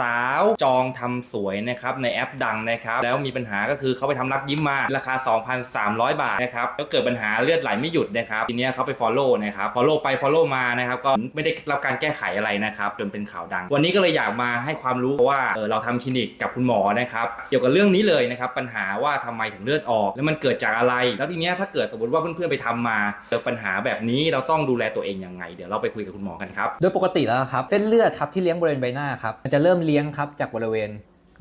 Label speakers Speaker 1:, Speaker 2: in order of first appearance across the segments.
Speaker 1: สาวจองทำสวยนะครับในแอปดังนะครับแล้วมีปัญหาก็คือเขาไปทำรับยิ้มมาราคา 2,300 บาทนะครับแล้วเกิดปัญหาเลือดไหลไม่หยุดนะครับทีเนี้ยเขาไป follow นะครับ follow ไป follow มานะครับก็ไม่ได้รับการแก้ไขอะไรนะครับจนเป็นข่าวดัง วันนี้ก็เลยอยากมาให้ความรู้เพราะว่าเออเราทำคลินิกกับคุณหมอนะครับเกี่ยวกับเรื่องนี้เลยนะครับปัญหาว่าทำไมถึงเลือดออก แล้วมันเกิดจากอะไร แล้วทีเนี้ยถ้าเกิดสมมติว่าเพื่อนๆไปทำมาเจอปัญหาแบบนี้เราต้องดูแลตัวเองยังไง เดี๋ยวเราไปคุยกับคุณหมอกันครับ
Speaker 2: โดยปกติแล้วครับเส้นเลือดครับที่เลี้ยงบริเวณใบหน้าครับมันจะเริ่มเลี้ยงครับจากบริเวณ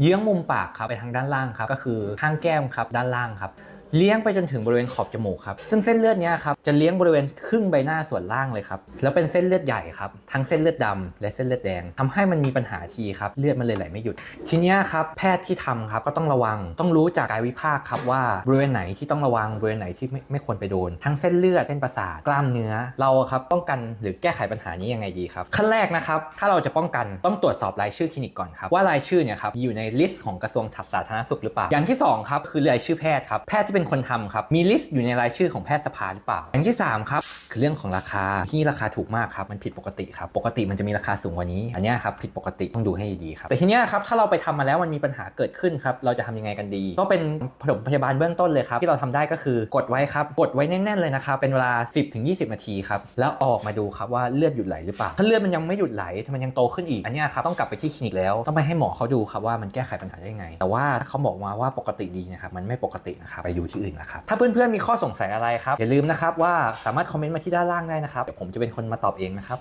Speaker 2: เยื้องมุมปากครับไปทางด้านล่างครับก็คือข้างแก้มครับด้านล่างครับ เลี้ยงไปจนถึงบริเวณขอบจมูกครับ ซึ่งเส้นเลือดนี้ครับจะเลี้ยงบริเวณครึ่งใบหน้าส่วนล่างเลยครับ แล้วเป็นเส้นเลือดใหญ่ครับ ทั้งเส้นเลือดดำและเส้นเลือดแดงทำให้มันมีปัญหาทีครับ เลือดมันเลยไหลไม่หยุด ทีนี้ครับแพทย์ที่ทำครับก็ต้องระวัง ต้องรู้จากกายวิภาคครับว่าบริเวณไหนที่ต้องระวัง บริเวณไหนที่ไม่ไม่ควรไปโดน ทั้งเส้นเลือด เส้นประสาท กล้ามเนื้อ เราครับป้องกันหรือแก้ไขปัญหานี้ยังไงดีครับ ขั้นแรกนะครับ ถ้าเราจะป้องกันต้องตรวจสอบรายชื่อคลินิกก่อนครับว่ารายชื่อเนี่ยครับอยู่ในลิสต์ของกระทรวงสาธารณสุขหรือเปล่า อย่างที่สองครับคือรายชื่อแพทย์ครับแพทย์ที่เป็นคนทำครับ มีลิสต์อยู่ในรายชื่อของแพทยสภาหรือเปล่าอย่างที่สามครับคือเรื่องของราคาที่ราคาถูกมากครับมันผิดปกติครับปกติมันจะมีราคาสูงกว่านี้ อันนี้ครับผิดปกติต้องดูให้ดีครับแต่ทีนี้ครับถ้าเราไปทำมาแล้วมันมีปัญหาเกิดขึ้นครับเราจะทำยังไงกันดี ก็เป็นผสมพยาบาลเบื้องต้นเลยครับที่เราทำได้ก็คือกดไว้ครับกดไว้แน่นๆเลยนะครับเป็นเวลา 10ถึง20 นาทีครับแล้วออกมาดูครับว่าเลือดหยุดไหลหรือเปล่าถ้าเลือดมันยังไม่หยุดไหลมันยังโตขึ้นอีกอันนี้ครับต้องกลับไปที่คลินิกแล้วต้องไปให้หมอเขาดูครับว่ามันแก้ไขปัญหาได้ยังไง แต่ว่าเขาบอกมาว่าปกติดีนะครับมันไม่ปกตินะครับไปดูที่อื่นละครับ ถ้าเพื่อนๆมีข้อสงสัยอะไรครับ อย่าลืมนะครับว่าสามารถคอมเมนต์มาที่ด้านล่างได้นะครับเดี๋ยวผมจะเป็นคนมาตอบเองนะครับ